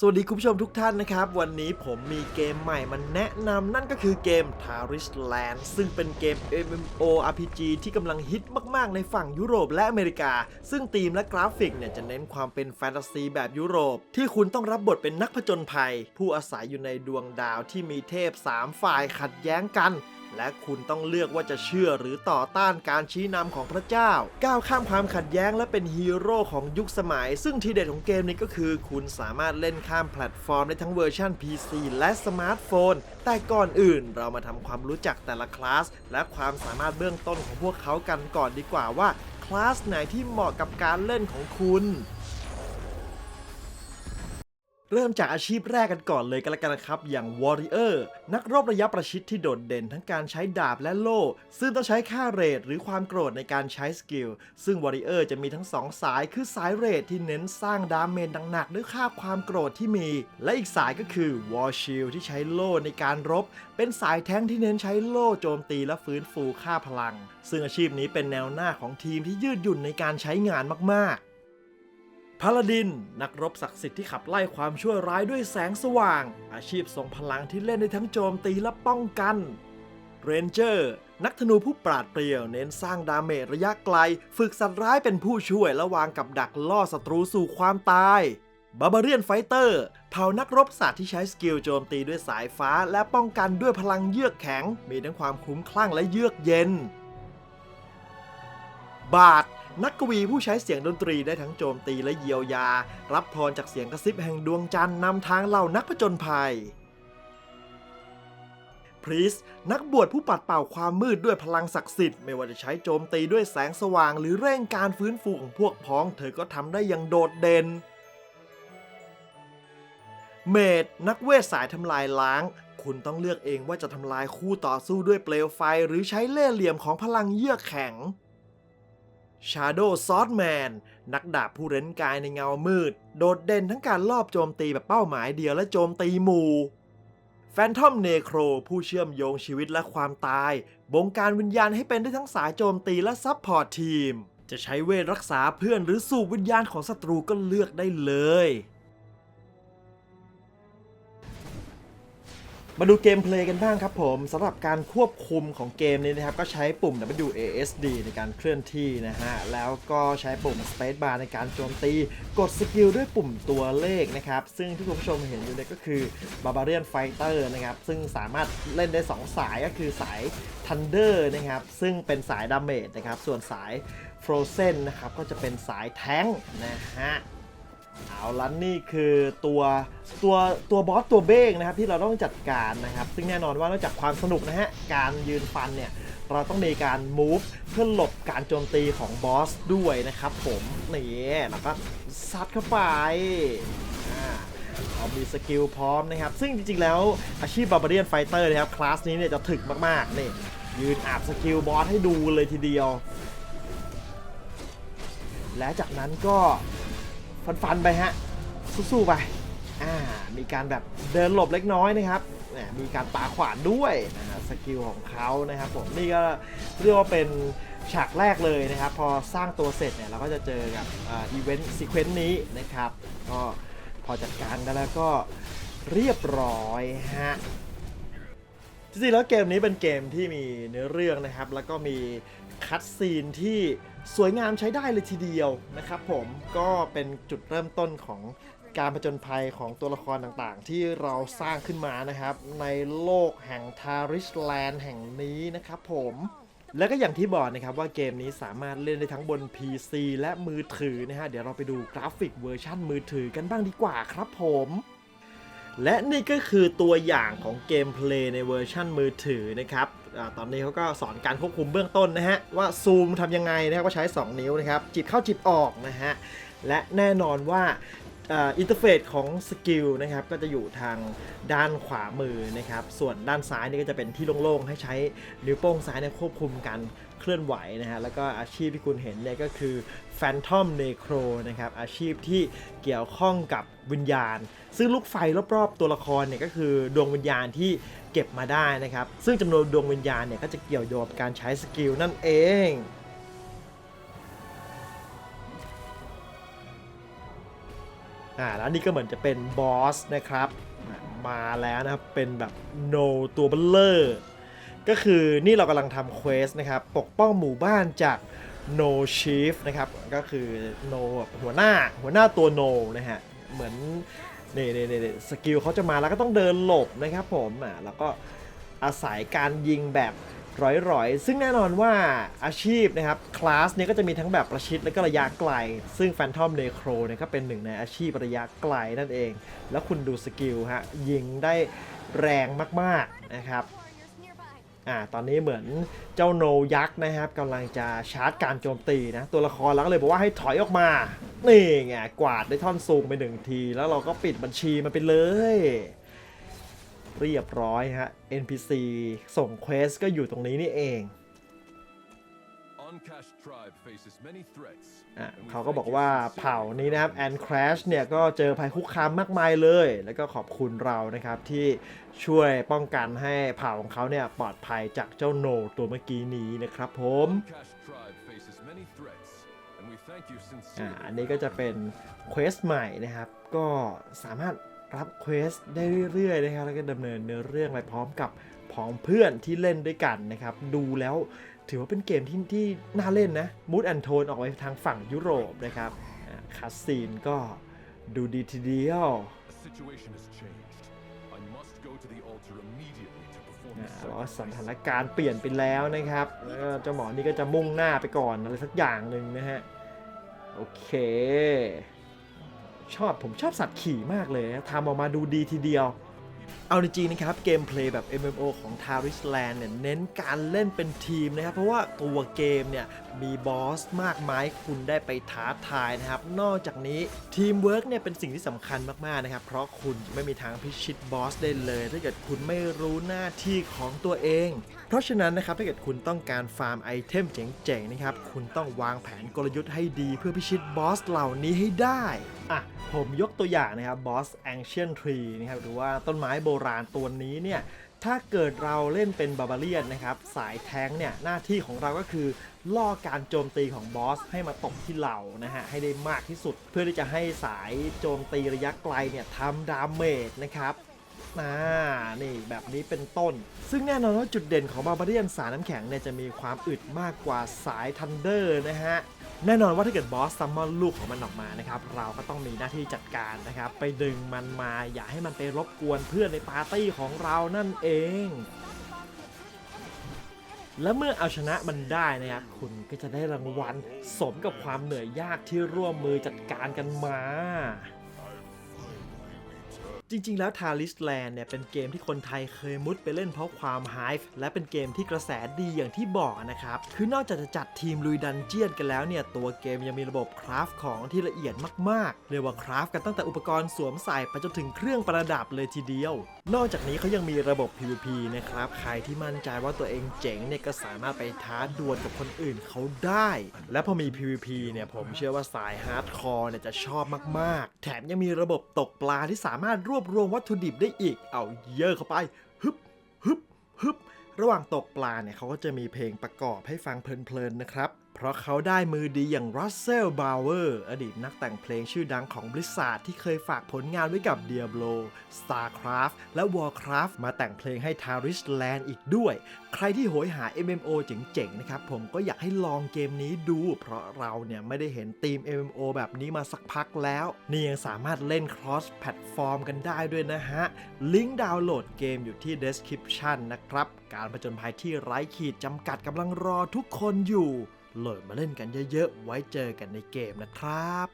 สวัสดีคุณผู้ชมทุกท่านนะครับ วันนี้ผมมีเกมใหม่มาแนะนำนั่นก็คือเกม Tarisland ซึ่งเป็นเกม MMORPG ที่กำลังฮิตมากๆ ในฝั่งยุโรปและอเมริกา ซึ่งธีมและกราฟิกเนี่ยจะเน้นความเป็นแฟนตาซีแบบยุโรป ที่คุณต้องรับบทเป็นนักผจญภัย ผู้อาศัยอยู่ในดวงดาวที่มีเทพ 3 ฝ่ายขัดแย้งกันและคุณต้องเลือกว่าจะเชื่อหรือต่อต้านการชี้นำของพระเจ้า ก้าวข้ามความขัดแย้งและเป็นฮีโร่ของยุคสมัย ซึ่งทีเด็ดของเกมนี้ก็คือ คุณสามารถเล่นข้ามแพลตฟอร์มได้ทั้งเวอร์ชัน PC และสมาร์ทโฟน แต่ก่อนอื่นเรามาทำความรู้จักแต่ละคลาส และความสามารถเบื้องต้นของพวกเขากันก่อนดีกว่าว่าคลาสไหนที่เหมาะกับการเล่นของคุณ เริ่มจากอาชีพแรกกันก่อนเลยกันละกันนะครับ อย่าง Warrior นักรบระยะประชิดที่โดดเด่นทั้งการใช้ดาบและโล่ ซึ่งต้องใช้ค่าเรทหรือความโกรธในการใช้สกิล ซึ่ง Warrior จะมีทั้ง 2 สายคือสายเรทที่เน้นสร้างดาเมจหนักๆด้วยค่าความโกรธที่มี และอีกสายก็คือ War Shield ที่ใช้โล่ในการรบ เป็นสายแท้งที่เน้นใช้โล่โจมตีและฟื้นฟูค่าพลัง ซึ่งอาชีพนี้เป็นแนวหน้าของทีมที่ยืดหยุ่นในการใช้งานมากๆ พาลาดิน นักรบศักดิ์สิทธิ์ที่ขับไล่ความชั่วร้ายด้วยแสงสว่าง อาชีพทรงพลังที่เล่นได้ทั้งโจมตีและป้องกัน เรนเจอร์ นักธนูผู้ปราดเปรียว เน้นสร้างดาเมจระยะไกล ฝึกสัตว์ร้ายเป็นผู้ช่วยและวางกับดักล่อศัตรูสู่ความตายบาบาเรียนไฟเตอร์เผ่านักรบศาสตร์ที่ใช้สกิลโจมตีด้วยสายฟ้าและป้องกันด้วยพลังเยือกแข็ง มีทั้งความคุ้มคลั่งและเยือกเย็น บาท นักกวีผู้ใช้เสียงดนตรีได้ทั้งโจมตีและเยียวยา รับพรจากเสียงกระซิบแห่งดวงจันทร์นำทางเหล่านักผจญภัย พรีสนักบวชผู้ปัดเป่าความมืดด้วยพลังศักดิ์สิทธิ์ไม่ว่าจะใช้โจมตีด้วยแสงสว่าง หรือเร่งการฟื้นฟูของพวกพ้อง เธอก็ทำได้อย่างโดดเด่น เมดนักเวทสายทำลายล้าง คุณต้องเลือกเองว่าจะทำลายคู่ต่อสู้ด้วยเปลวไฟ หรือใช้เล่ห์เหลี่ยมของพลังเยือกแข็ง ชาโดว์ซอสแมนนักดาบผู้เร้นกายในเงามืด โดดเด่นทั้งการลอบโจมตีแบบเป้าหมายเดียวและโจมตีหมู่แฟนทอมเนโครผู้เชื่อมโยงชีวิตและความตาย บงการวิญญาณให้เป็นได้ทั้งสายโจมตีและซับพอร์ตทีม จะใช้เวทรักษาเพื่อนหรือสูบวิญญาณของศัตรูก็เลือกได้เลย มาดูเกมเพลย์กันบ้างครับผมสำหรับการควบคุมของเกมนี้นะครับ ก็ใช้ปุ่ม WASD ในการเคลื่อนที่นะฮะ แล้วก็ใช้ปุ่ม Space Bar ในการโจมตี กดสกิลด้วยปุ่มตัวเลขนะครับ ซึ่งที่คุณผู้ชมเห็นอยู่เนี่ยก็คือ Barbarian Fighter นะครับ ซึ่งสามารถเล่นได้ 2 สายก็คือสาย Thunder นะครับ ซึ่งเป็นสายดาเมจนะครับ ส่วนสาย Frozen นะครับก็จะเป็นสายแท้งนะฮะ เอาละนี่คือตัวตัวตัวบอสตัวเบ้งนะครับที่เราต้องจัดการนะครับ ซึ่งแน่นอนว่านอกจากความสนุกนะฮะการยืนฟันเนี่ยเราต้องมีการ move เพื่อหลบการโจมตีของบอสด้วยนะครับผมนี่แล้วก็ซัดเข้าไปอ่าเอมีสกิลพร้อมนะครับ ซึ่งจริงๆ แล้วอาชีพบา r า a เ i ียนไฟเตอร์นะครับ คลาสนี้เนี่ยจะถึกมากๆนี่ยืนอาบสกิลบอสให้ดูเลยทีเดียว และจากนั้นก็ ฟันๆไปฮะสู้ๆไปอ่ามีการแบบเดินหลบเล็กน้อยนะครับมมีการปาขวานด้วยนะฮะสกิลของเขานะครับผมนี่ก็เรียกว่าเป็นฉากแรกเลยนะครับ พอสร้างตัวเสร็จเนี่ยเราก็จะเจอกับอีเวนต์ซีเควนต์นี้นะครับ ก็พอจัดการได้แล้วก็เรียบร้อยฮะ จริงๆแล้วเกมนี้เป็นเกมที่มีเนื้อเรื่องนะครับ แล้วก็มีคัตซีนที่สวยงามใช้ได้เลยทีเดียวนะครับผมก็เป็นจุดเริ่มต้นของการผจญภัยของตัวละครต่างๆ ที่เราสร้างขึ้นมานะครับ ในโลกแห่งทาริชแลนด์แห่งนี้นะครับผมแล้วก็อย่างที่บอกนะครับว่าเกมนี้สามารถเล่นได้ทั้งบน PC และมือถือนะฮะเดี๋ยวเราไปดูกราฟิกเวอร์ชันมือถือกันบ้างดีกว่าครับผม และนี่ก็คือตัวอย่างของเกมเพลย์ในเวอร์ชันมือถือนะครับอตอนนี้เขาก็สอนการควบคุมเบื้องต้นนะฮะ ว่าซูมทำยังไงนะครับก็ใช้ 2 นิ้วนะครับ จิบเข้าจิบออกนะฮะ และแน่นอนว่าอินเทอร์เฟซของสกิลนะครับก็จะอยู่ทางด้านขวามือนะครับ ส่วนด้านซ้ายนี่ก็จะเป็นที่โล่งๆ ให้ใช้นิ้วโป้งซ้ายเนี่ยควบคุมการ เคลื่อนไหวนะฮะแล้วก็อาชีพที่คุณเห็นเนี่ยก็คือ Phantom Necro นะครับอาชีพที่เกี่ยวข้องกับวิญญาณ ซึ่งลูกไฟรอบๆตัวละครเนี่ยก็คือดวงวิญญาณที่เก็บมาได้นะครับ ซึ่งจำนวนดวงวิญญาณเนี่ยก็จะเกี่ยวโยงกับการใช้สกิลนั่นเองอ่าแล้วนี่ก็เหมือนจะเป็นบอสนะครับมาแล้วนะครับเป็นแบบโนตัวเบลเลอร์ ก็คือนี่เรากำลังทำเควสนะครับ ปกป้องหมู่บ้านจาก No Chief นะครับ ก็คือ No แบบหัวหน้าหัวหน้าตัว No นะฮะ เหมือนนี่นี่นี่สกิลเขาจะมาแล้วก็ต้องเดินหลบนะครับผมอะแล้วก็อาศัยการยิงแบบร้อยๆ ซึ่งแน่นอนว่าอาชีพนะครับคลาสเนี้ก็จะมีทั้งแบบประชิดและก็ระยะไกล ซึ่ง Phantom Necro เนี่ยก็เป็นหนึ่งในอาชีพระยะไกลนั่นเอง แล้วคุณดูสกิลฮะยิงได้แรงมากๆนะครับ อ่าตอนนี้เหมือนเจ้าโนยักษ์นะครับกำลังจะชาร์จการโจมตีนะ ตัวละครเราก็เลยบอกว่าให้ถอยออกมา นี่ไงกวาดได้ท่อนสูงไปหนึ่งที แล้วเราก็ปิดบัญชีมันไปเลย เรียบร้อยฮะ NPC ส่งเควสก็อยู่ตรงนี้นี่เอง เขาก็ thank บอก you ว่า sincerely เผ่านี้นะครับแอนครชเนี่ยก็เจอภัยคุกคามมากมายเลย แล้วก็ขอบคุณเรานะครับที่ช่วยป้องกันให้เผ่าของเขาเนี่ยปลอดภัยจากเจ้าโนตัวเมื่อกี้นี้นะครับผม Uncashed tribe faces many threats, and we thank you อ่า sincerely. อันนี้ก็จะเป็นเควสใหม่นะครับ ก็สามารถรับเควสได้เรื่อยๆนะครับแล้วก็ดำเนินเนื้อเรื่องไปพร้อมกับผองเพื่อนที่เล่นด้วยกันนะครับ ดูแล้ว ถือว่าเป็นเกมที่ที่น่าเล่นนะมูดแอนโทนออกไปทางฝั่งยุโรปนะครับคัสซีนก็ดูดีทีเดียว The situation has changed. I must go to the altar immediately to perform อ่า the แล้วส sacrifice. ถานการณ์เปลี่ยนไปแล้วนะครับแล้วก็เจ้าหมอนี่ก็จะมุ่งหน้าไปก่อนอะไรสักอย่างหนึ่งนะฮะ โอเค ชอบผมชอบสัตว์ขี่มากเลยนะทำออกมาดูดีทีเดียว เอาจริงนะครับเกมเพลย์แบบ MMO ของ t a r i s Land เนี่ยเน้นการเล่นเป็นทีมนะครับ เพราะว่าตัวเกมเนี่ยมีบอสมากมายคุณได้ไปท้าทายนะครับ นอกจากนี้ทีมเวิร์กเนี่ยเป็นสิ่งที่สำคัญมากๆนะครับ เพราะคุณไม่มีทางพิชิตบอสได้เลย ถ้าเกิดคุณไม่รู้หน้าที่ของตัวเอง เพราะฉะนั้นนะครับถ้าเกิดคุณต้องการฟาร์มไอเทมเจ๋งๆนะครับคุณต้องวางแผนกลยุทธ์ให้ดี เพื่อพิชิตบอสเหล่านี้ให้ได้อะผมยกตัวอย่างนะครับบอส Ancient Tree นะครับหรือว่าต้นไม้โบราณตัวนี้เนี่ยถ้าเกิดเราเล่นเป็นบาบาเลียนนะครับ สายแท้งเนี่ยหน้าที่ของเราก็คือล่อการโจมตีของบอสให้มาตกที่เรานะฮะให้ได้มากที่สุด เพื่อที่จะให้สายโจมตีระยะไกลเนี่ยทำดาเมจนะครับ อ่านี่แบบนี้เป็นต้น ซึ่งแน่นอนว่าจุดเด่นของบาบาเรียนสายน้ำแข็งเนี่ยจะมีความอึดมากกว่าสายทันเดอร์นะฮะแน่นอนว่าถ้าเกิดบอสซัมมอนลูกของมันออกมานะครับเราก็ต้องมีหน้าที่จัดการนะครับไปดึงมันมาอย่าให้มันไปรบกวนเพื่อนในปาร์ตี้ของเรานั่นเองและเมื่อเอาชนะมันได้นะครับคุณก็จะได้รางวัลสมกับความเหนื่อยยากที่ร่วมมือจัดการกันมา จริง ๆ แล้ว t a l i s Land เนี่ยเป็นเกมที่คนไทยเคยมุดไปเล่นเพราะความไฮฟ์และเป็นเกมที่กระแสดีอย่างที่บอกนะครับ คือนอกจากจะจัดทีมลุยดันเจียนกันแล้วเนี่ย ตัวเกมยังมีระบบคราฟของที่ละเอียดมากๆ เรียกว่าคราฟกันตั้งแต่อุปกรณ์สวมใส่ไปจนถึงเครื่องประดับเลยทีเดียว นอกจากนี้เขายังมีระบบ PVP นะครับ ใครที่มั่นใจว่าตัวเองเจ๋งเนี่ยก็สามารถไปท้าดวลกับคนอื่นเขาได้ และพอมี PVP เนี่ยผมเชื่อว่าสายฮาร์ดคอร์เนี่ยจะชอบมากๆ แถมยังมีระบบตกปลาที่สามารถรวบรวมวัตถุดิบได้อีก เอาเยอะเข้าไป ฮึบ ฮึบ ฮึบ ระหว่างตกปลาเนี่ยเขาก็จะมีเพลงประกอบให้ฟังเพลินๆนะครับ เพราะเขาได้มือดีอย่างรัสเซล บาวเวอร์ อดีตนักแต่งเพลงชื่อดังของบริษัทที่เคยฝากผลงานไว้กับ Diablo StarCraft และ Warcraft มาแต่งเพลงให้ t a r i s Land อีกด้วย ใครที่โหยหา MMO เจ๋งๆ นะครับ ผมก็อยากให้ลองเกมนี้ดู เพราะเราเนี่ยไม่ได้เห็นธีม MMO แบบนี้มาสักพักแล้ว นี่ยังสามารถเล่น cross platform กันได้ด้วยนะฮะ ลิงก์ดาวน์โหลดเกมอยู่ที่ description นะครับ การผจญภัยที่ไร้ขีดจำกัดกำลังรอทุกคนอยู่ โหลดมาเล่นกันเยอะๆ ไว้เจอกันในเกมนะครับ